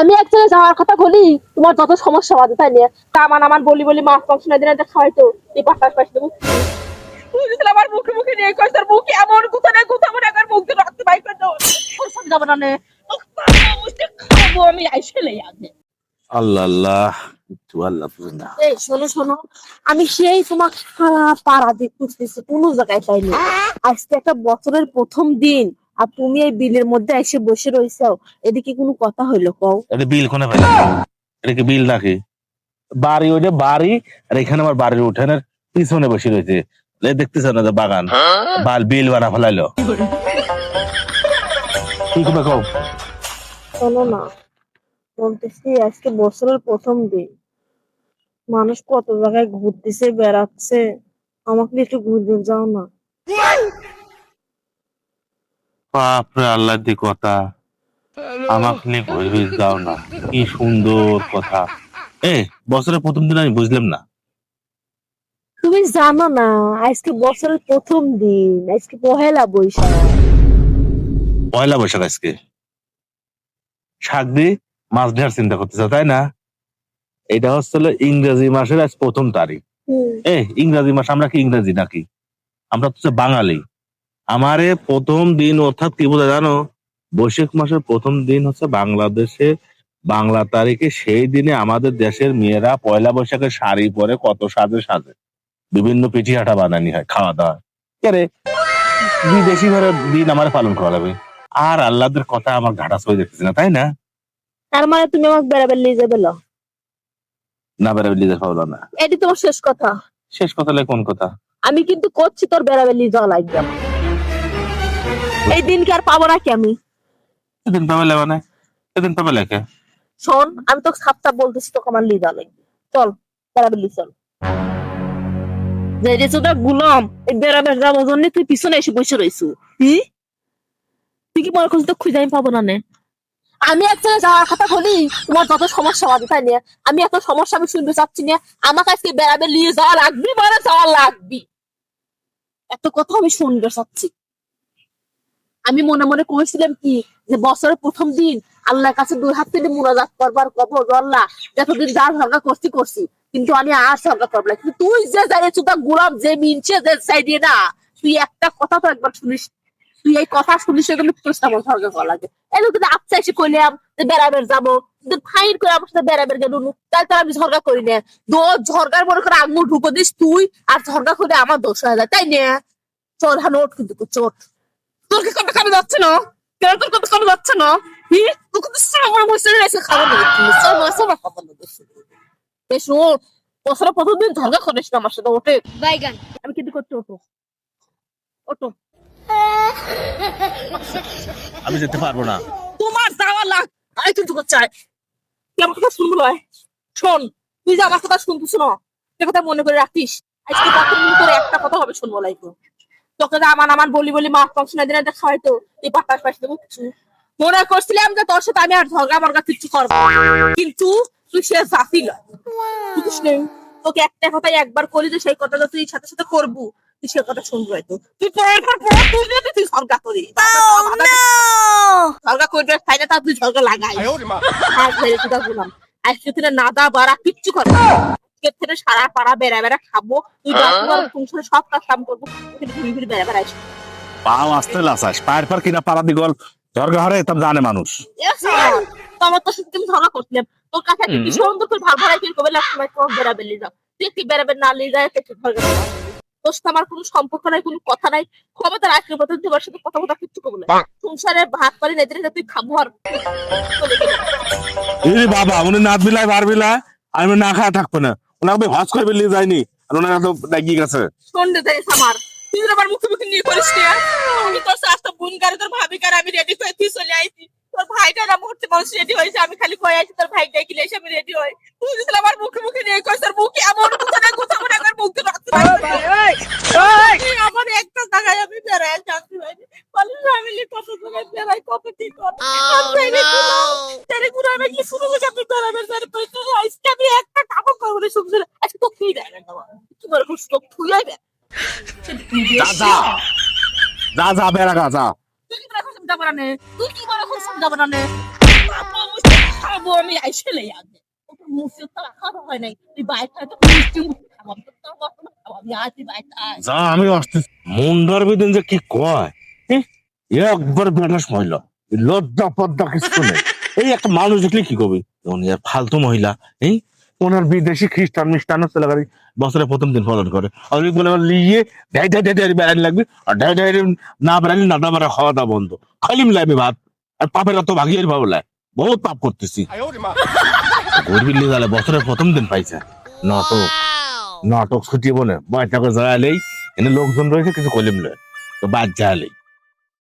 আমি এক জায়গায় যাওয়ার কথা বলি তোমার যত সমস্যা বাদে তাই নিয়ে। কামান আমার বলি বলি মাছ মাংস না দিনে খাওয়াইতো এই পাতার পাশে দেবো। বুঝেছিল আমার মুখে মুখে নিয়ে কয় তার মুখে এমন গুতা না গুতা মনে একবার মুখ দিয়ে রক্ত বাইর করে দেবো। ওর সাথে যাব না নে। খাব আমি আইসেলে আগে আল্লাহ আল্লাহ একটু আল্লাহ বুঝে না। এই শোনো শোনো আমি সেই তোমার সারা পাড়া দিয়ে খুঁজতেছি কোনো জায়গায় পাইনি। আজকে একটা বছরের প্রথম দিন। আর তুমি এই বিলের মধ্যে এসে বসে রয়েছো এদিকে কোনো কথা হইল কও? এটা বিল কোনে পেলাম এটা কি বিল নাকি? বাড়ি ওইটা বাড়ি আর এখানে আমার বাড়ির উঠানের পিছনে বসে রয়েছে। দেখতেছ না যে বাগান? বাল বিল বানা ফেলাইলো। কি করবে কও? শোনো না বলতেছি আজকে বছরের প্রথম দিন। মানুষ কত জায়গায় ঘুরতেছে বেড়াচ্ছে। আমাকে একটু ঘুরতে যাও না। বাপরে আল্লাহ দি কথা। আমাকে নিয়ে ঘুরবি যাও না। কি সুন্দর কথা। এ বছরের প্রথম দিন আমি বুঝলাম না। তুমি জানো না আজকে বছরের প্রথম দিন। আজকে পহেলা বৈশাখ। পয়লা বৈশাখ আজকে। শাক দিয়ে মাছ ধরার চিন্তা করতেছ তাই না? এটা হচ্ছে ইংরেজি মাসের আজ প্রথম তারিখ। এ ইংরাজি মাস আমরা কি ইংরেজি নাকি? আমরা তো হচ্ছে বাঙালি। আমারে প্রথম দিন অর্থাৎ কি বোঝা জানো? বৈশাখ মাসের প্রথম দিন হচ্ছে বাংলাদেশে বাংলা তারিখে সেই দিনে আমাদের দেশের মেয়েরা পয়লা বৈশাখের শাড়ি পরে কত সাজে সাজে। বিভিন্ন পিঠিহাটা বানানি হয় খাওয়া দাওয়া কে বিদেশি ঘরে দিন আমার পালন করা যাবে আর আল্লাহদের কথা আমার ঘাটা সই দেখতেছি না তাই না? তার মানে তুমি আমাকে বেড়াবের নিয়ে যাবে না বেড়াবে লিজে পাবো না। এটি তোমার শেষ কথা। শেষ কথা কোন কথা? আমি কিন্তু করছি তোর বেড়াবের নিয়ে যাওয়া লাগবে। এই দিনকে আর পাবো না কি আমি? এদিন পাবে লেবা না। এদিন পাবে লেখে শোন আমি তোকে সাপটা বলতেছি তোকে আমার নিয়ে যাওয়া লাগবে। চল বেড়াবের নিয়ে চল। যে রে তোটা গুলাম এই বেড়াবের যাব জন্য তুই পিছনে এসে বসে রইছু কি? তুই কি মনে করছিস তো খুঁজে আমি পাবো না নে? আমি এক জায়গায় যাওয়ার কথা বলি তোমার যত সমস্যা বাদে তাই নিয়ে। আমি এত সমস্যা আমি শুনতে চাচ্ছি না। আমাকে আজকে বেড়াবে নিয়ে যাওয়া লাগবি মানে যাওয়া লাগবি। এত কথা আমি শুনতে চাচ্ছি। আমি মনে মনে করেছিলাম কি, যে বছরের প্রথম দিন আল্লাহর কাছে দুই হাত তুলে মুনাজাত করবার কব আল্লাহ, যতদিন যা ঝগড়া করছি করছি। কিন্তু আমি আর ঝগড়া করব না। কিন্তু তুই যে জানে চুতা গোলাম, যে মিনছে, যে দিয়ে না, তুই একটা কথা তো একবার শুনিস। তুই এই কথা শুনিস এগুলো তোর সামনে ঝগড়া করা লাগে। এগুলো কিন্তু আপসা এসে কইলাম যে বেড়াবের যাব। কিন্তু ফাইন করে আমার সাথে বেড়াবের গেল তাই তো আমি ঝগড়া করি না। দো, ঝগড়ার মনে করে আঙুল ঢুকো দিস তুই, আর ঝগড়া করে আমার দোষ হয়ে যায়। তাই না? চল হ্যাঁ ওঠ কিন্তু চোট। তোর কি কবে কামে যাচ্ছে না? কেন তোর কবে কামে যাচ্ছে না? হি? তোর কিন্তু সামনে বসে রয়েছে খাবার নেই সামনে সামনে খাবার নেই বেশ ও বছর প্রথমদিন ঝগড়া করিস না আমার সাথে ওঠে। বাইগান আমি কিন্তু করতে ওঠো। ওঠো। আমি যেতে পারব না। তোমার যাওয়া লাগ আই তুই তোকে চাই। তুই আমার কথা শুনব লয় শোন তুই যে আমার কথা শুনতিস না সে কথা মনে করে রাখিস। আজকে কত করে একটা কথা হবে শুনব লাইকো তোকে যে আমার আমার বলি বলি মাছ মাংস না দিনে খাওয়াইতো এই পাতার পাশে দেবো কিছু মনে করছিলাম যে তোর সাথে আমি আর ঝগড়া মরগা কিছু করব কিন্তু তুই সে জাতি না। বুঝিস নে? তোকে একটা কথাই একবার করি যে সেই কথাটা তুই সাথে সাথে করবু। তুই সে কথা শুনব হয়তো। তুই পরের পর পর তুই যদি তুই ঝগড়া করি ঝগড়া করবে ফাইলে তা তুই ঝগড়া লাগাই আর তুই বললাম। আজকে থেকে নাদা বাড়া কিচ্ছু করব না। থেকে সারা পাড়া বেড়া বেড়া খাব। তুই যতবার সংসারে সব কাজ কাম করব তুই ঘুরি ঘুরি বেড়া বেড়া আসবি পাও আসতে লাসাস পায়ের পর কিনা পাড়া দিগল দরগা হরে তব জানে মানুষ। তোমার তো ঝগড়া করছিলাম তোর কাছে কি সুন্দর করে ভাড়াই তোমার যাও। তুই একটি বেড়া বেড়া না নিয়ে যায় ঝগড়া করবি। তোর সাথে আমার কোনো সম্পর্ক নাই কোনো কথা নাই। ক্ষমতা রাখলে পথে তোমার সাথে কথা কথা কিচ্ছু করব না। সংসারে ভাত পারি না এদের তুই খাব আর বাবা উনি নাচ বিলায় বার বিলায়। আমি না খাওয়া থাকব না। ওনাকে আমি হজ করে বেরিয়ে যায়নি আর ওনারা তো ডাকিয়ে গেছে। সন্ধ্যে দেয় আমার তুই আমার মুখে মুখে নিয়ে করিস না আমি তোর স্বাস্থ্য বোন গাড়ি তোর ভাবি গাড়ি আমি রেডি হয়ে তুই চলে আইছি তোর ভাইটা না মুহূর্তে মানুষ রেডি হয়েছে আমি খালি কয়ে আছি তোর ভাইটা গিলে এসে আমি রেডি হই তুই যদি আমার মুখে মুখে নিয়ে করিস তোর মুখে এমন কথা না কথা মনে একবার মুখে রাখতে আমার একটা জায়গায় আমি বেড়াই যাচ্ছি ভাই বলি ফ্যামিলি কত জায়গায় বেড়াই কত কি কর আমি কি শুরু করে? আপনি বেড়াবেন বেড়ে পয়সা আজকে আমি একটা কাপড় করব না আজকে তো কি দেয়। যা যা বেড়া তুই কি? তুই কি নে? খাব আমি আইসে লাই আগে ওটা মুসে তো রাখা হয় নাই। তুই বাইকটা তো মিষ্টি মুখে খাওয়াম তো তোর কখনো খাওয়াবি আজ তুই যা আমি আসতে মুন্ডার বিদিন যে কি কয় একবার মহিলা। লজ্জা পদ্মা কিছু নেই। এই একটা মানুষ দেখলে কি করবি? ফালতু মহিলা এই ওনার বিদেশি খ্রিস্টান মিষ্টান চলে গাড়ি বছরের প্রথম দিন পালন করে। আর ওই বলে লিয়ে ঢাই ঢাই ঢাই বেড়ানি লাগবে। আর ঢাই ঢাই না বেড়ানি না দামারা খাওয়া দাওয়া বন্ধ। খালি মিলাইবে ভাত। আর পাপের তো ভাগিয়ে ভাবো লাই। বহুত পাপ করতেছি। গরিব লিয়ে গেলে বছরের প্রথম দিন পাইছে। নাটক। নাটক ছুটিয়ে বলে বয়টাকে জায়ালেই এনে লোকজন রয়েছে কিছু কলিম লয়। তো বাদ জায়ালেই